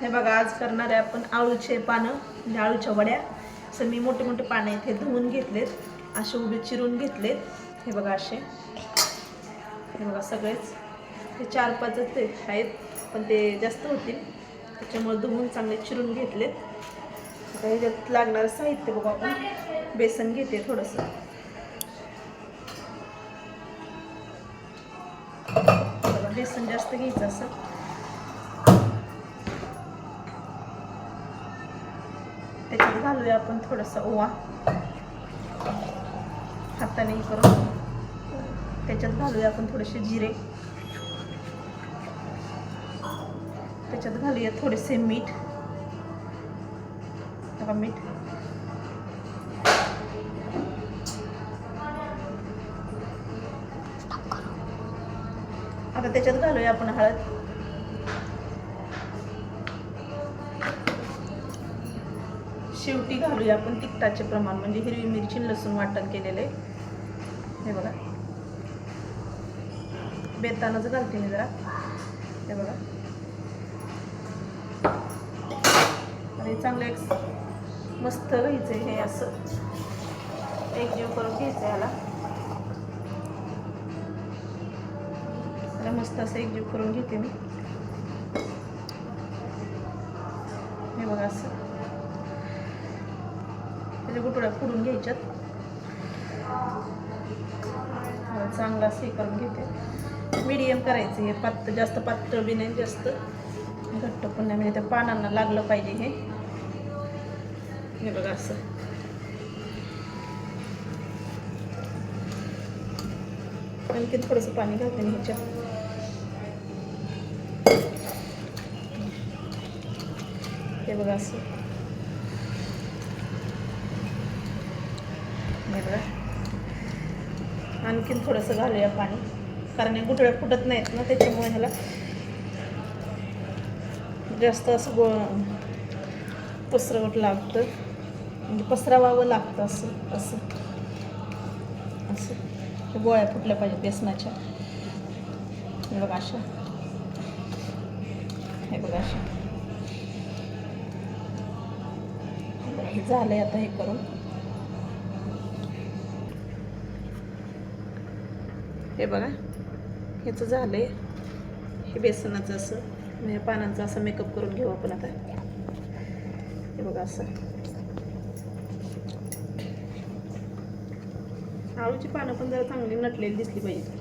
हे बघा आज करणार आहे आपण आळूचे पानं म्हणजे आळूच्या वड्या. असं मी मोठे मोठे पानं आहेत हे धुवून घेतलेत असे उभे चिरून घेतलेत. हे बघा असे. हे बघा सगळेच. हे चार पाचच ते आहेत पण ते जास्त होतील. त्याच्यामुळे धुवून चांगले चिरून घेतलेत. आता ह्याच्यात लागणारं साहित्य बघा आपण. बेसन घेते थोडंसं. बघा बेसन जास्त घ्यायचं असं. घालूया आपण थोडासा ओवा. हाताने करून. त्याच्यात घालूया आपण थोडेसे जिरे. त्याच्यात घालूया थोडेसे मीठ. बघा मीठ. आता त्याच्यात घालूया आपण हळद. शेवटी घालूया आपण तिखटाचे प्रमाण म्हणजे हिरवी मिरची लसूण वाटण केलेले. हे बघा. बेतानच घालते मी जरा. हे बघा. आणि चांगलं एक मस्त घ्यायचं हे असं. एकजीव करून घ्यायचं याला. मस्त असं एकजीव करून घेते मी. हे बघा असं. त्याच्या गुटुळ्या फोडून घ्यायच्यात. चांगला चांगलं हे करून घेते. मीडियम करायचं हे पातळ जास्त पातळ बी नाही जास्त. घट्ट पण नाही म्हणजे त्या पानांना लागलं पाहिजे हे. हे बघा असं. आणखी थोडंसं पाणी घालते मी ह्याच्यात. हे बघा असं. हे बघा आणखीन थोडंसं घालूया पाणी. कारण हे गुठळ्या फुटत नाहीत ना त्याच्यामुळे ह्याला जास्त असं गो पसरवट लागतं. म्हणजे पसरावावं लागतं असं असं. असं. हे गोळ्या फुटल्या पाहिजेत बेसनाच्या. हे बघा अशा. हे बघा अशा. हे झालंय आता हे करून. हे बघा ह्याचं आहे हे बेसनाचं असं. म्हणजे पानांचा असं मेकअप करून घेऊ आपण आता. हे बघा असं. आळूची पानं पण जरा चांगली नटलेली दिसली पाहिजे.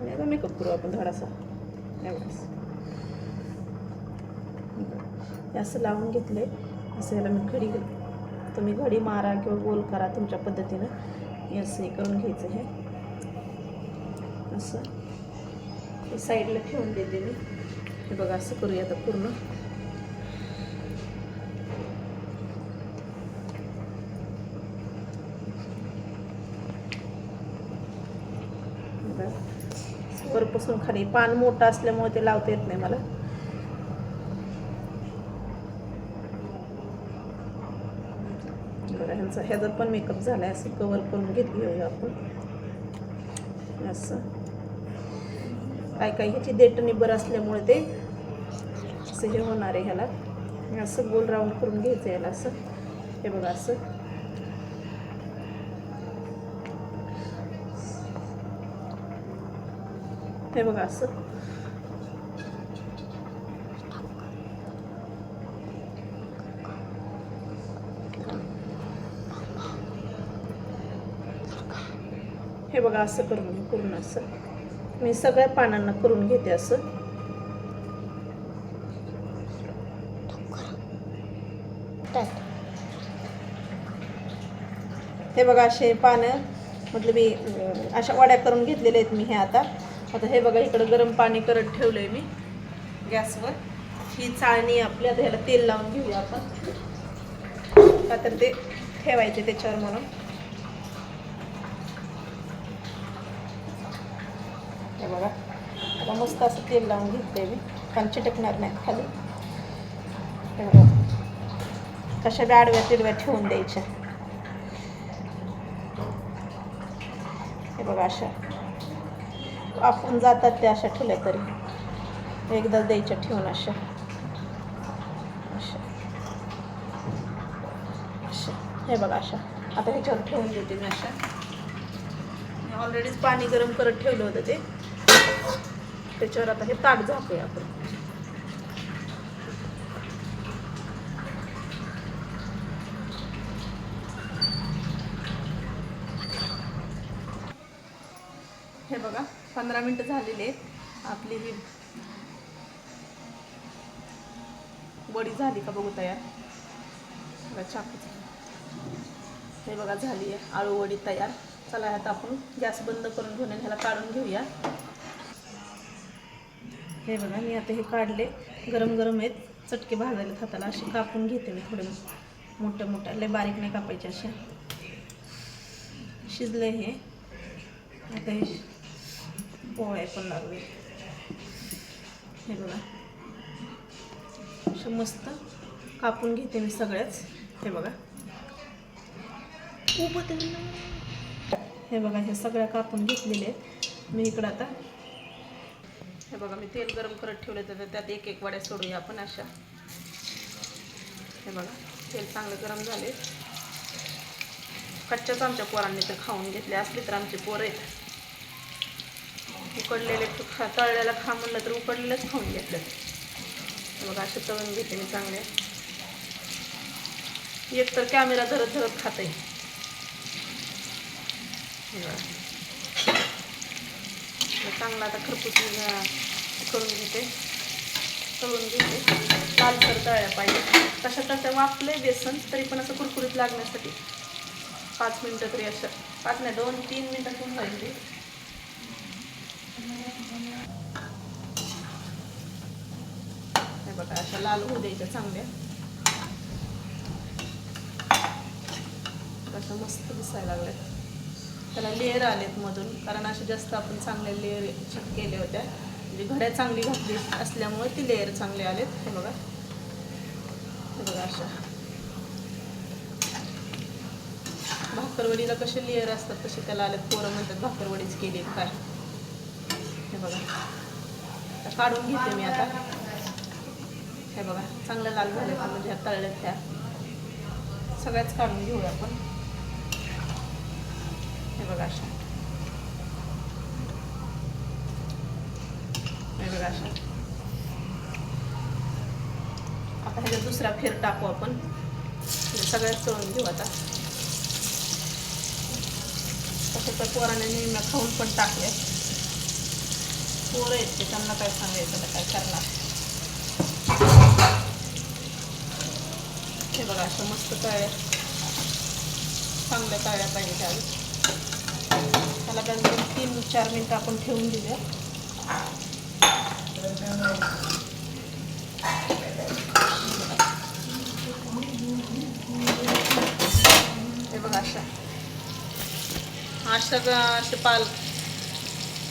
आणि आता मेकअप करू आपण थोडासा. हे बघा असं. लावून घेतले असं याला मी घडी तुम्ही घडी मारा किंवा गोल करा तुमच्या पद्धतीनं. असं हे करून घ्यायचं हे. असं. हे साईडला ठेवून देते मी. हे बघा असं करूया आता पूर्ण. वरपासून खाली पान मोठं असल्यामुळे ते लावता येत नाही मला. बघा ह्यांचा ह्याचा पण मेकअप झाला आहे असं कवर करून घेतली आपण. असं. काय काय ह्याची देठ निबर असल्यामुळे ते असं हे होणार आहे ह्याला. असं गोल राऊंड करून घ्यायचं याला असं. हे बघा असं. हे बघा असं. हे बघा असं करून घे पूर्ण असं. मी सगळ्या पानांना करून घेते असं. हे बघा असे पानं म्हटलं मी अशा वड्या करून घेतलेल्या आहेत मी हे आता. आता हे बघा इकडं गरम पाणी करत ठेवलं आहे मी गॅसवर. ही चाळणी आपली आता ह्याला तेल लावून घेऊया आपण. का तर ते ठेवायचे त्याच्यावर म्हणून. बघा. आता मस्त असं तेल लावून घेतले मी. कारण टेकणार नाही खाली. हे बघा. कशा बी आडव्या तिडव्या ठेवून द्यायच्या. हे बघा अशा. आपण जातात त्या अशा ठेवल्या तरी. एकदा द्यायच्या ठेवून अशा. अशा. हे बघा अशा. आता ह्याच्यावर ठेवून देते मी अशा. ऑलरेडीच पाणी गरम करत ठेवलं होतं ते. त्याच्यावर आता हे ताट झाकूया आपण. हे बघा पंधरा मिनटं झालेली आहेत. आपली ही वडी झाली का बघू तयार. बघा हे बघा झाली आहे. आळू वडी तयार. चला आता आपण गॅस बंद करून घेऊन ह्याला काढून घेऊया. हे बघा मी आता हे काढले. गरम गरम आहेत. चटके भाजायला हाताला असे कापून घेते मी थोडे. मोठ्या मोठ्या लय बारीक नाही कापायचे अशा शिजले हे. आता हे पोळे पण लागले. हे बघा. असे मस्त कापून घेते मी सगळ्याच. हे बघा. हे बघा हे सगळ्या कापून घेतलेले आहेत. मी इकडं आता हे बघा मी तेल गरम करत ठेवले तर त्यात एक एक वड्या सोडूया आपण अशा. हे बघा तेल चांगलं गरम झाले कच्च्याच आमच्या पोरांनी तर खाऊन घेतले असले तर आमचे पोर आहेत. उकडलेले खा तळलेला खा म्हणलं तर उकडलेलंच खाऊन घेतलं. बघा असे तळून घेते मी चांगले एक तर कॅमेरा धरत धरत खाते हे बघा. चांगला आता खरपूस करून घेते. तळून घेते. लालसर तळल्या पाहिजे तशा तशा वापले बेसन तरी पण असं कुरकुरीत लागण्यासाठी. पाच मिनटं तरी असं पाच नाही दोन तीन मिनटं होऊन जाईल बघा अशा लाल होऊ द्यायच्या चांगल्या. तसं मस्त दिसायला लागल्या त्याला लेअर आलेत मधून. कारण असे जास्त आपण चांगल्या लेअर केले होत्या म्हणजे घड्या चांगली घातली असल्यामुळे ती लेअर चांगले आलेत. हे बघा. हे बघा अशा. भाकरवडीला कसे लेअर असतात तसे त्याला आलेत. पोरं म्हणतात भाकरवडीच केली काय? हे बघा. आता काढून घेते मी आता. हे बघा. चांगलं लाल झाले म्हणजे तळल्यात त्या. सगळ्याच काढून घेऊया आपण. बघा अशा बघा अशा आता ह्याचा दुसरा फेर टाकू आपण सगळ्यात तळून घेऊ आता तसं तर पोराने नेहमी खाऊन पण टाकले पोरं आहेत ते त्यांना काय सांगायचं काय करणार हे बघा असं मस्त तळ्या चांगल्या तळ्या पाहिजे त्यावेळी त्याला काय तीन चार मिनटं आपण ठेवून दिले हे बघा असं अशा ग- असे पाल.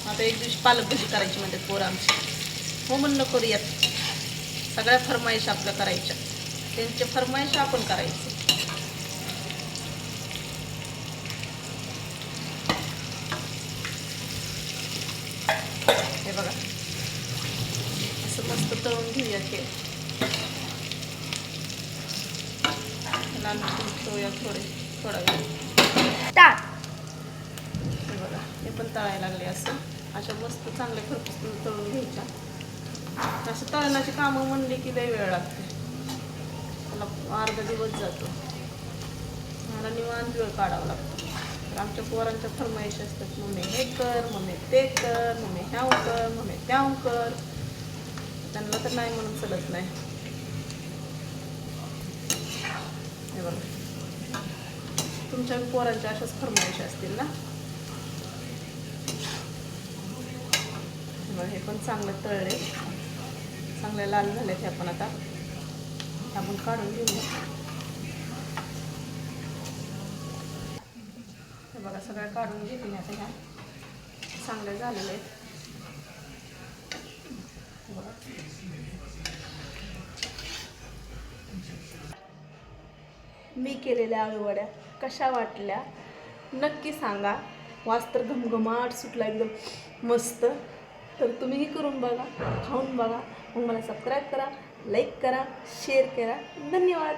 आता एक दिवशी पालक भाजी करायची म्हणते पोरं आमची. हो म्हणलं करूयात. सगळ्या फरमाईश आपल्या करायच्या. त्यांच्या फरमाईश आपण करायचं. हे बघा. असं मस्त तळून घेऊया हे लाल ठेवूया थोडे थोडा वेळ. हे बघा हे पण तळायला लागले असं. अशा मस्त चांगल्या खरपूस तळून घ्यायच्या. असं तळण्याची कामं म्हणली की लई वेळ लागते. त्याला अर्धा दिवस जातो. मला निवांत वेळ काढावा लागतो. आमच्या पोरांच्या फरमाईश असतात मम्मी हे कर मम्मी ते कर मम्मी ह्याव कर मम्मी त्याव कर. त्यांना तर नाही म्हणून चलत नाही. हे बघा. तुमच्या पोरांच्या अशाच फरमाईश असतील ना? बघा, हे पण चांगलं तळले चांगले लाल झाले ते आपण आता. आपण काढून घेऊया. बघा सगळ्या काढून घेतील आता ह्या. चांगल्या झालेल्या आहेत बघा. मी केलेल्या आळूवड्या कशा वाटल्या? नक्की सांगा. वास तर घमघमाट सुटला एकदम मस्त. तर तुम्हीही करून बघा खाऊन बघा. मग मला सबस्क्राईब करा लाईक करा शेअर करा. धन्यवाद.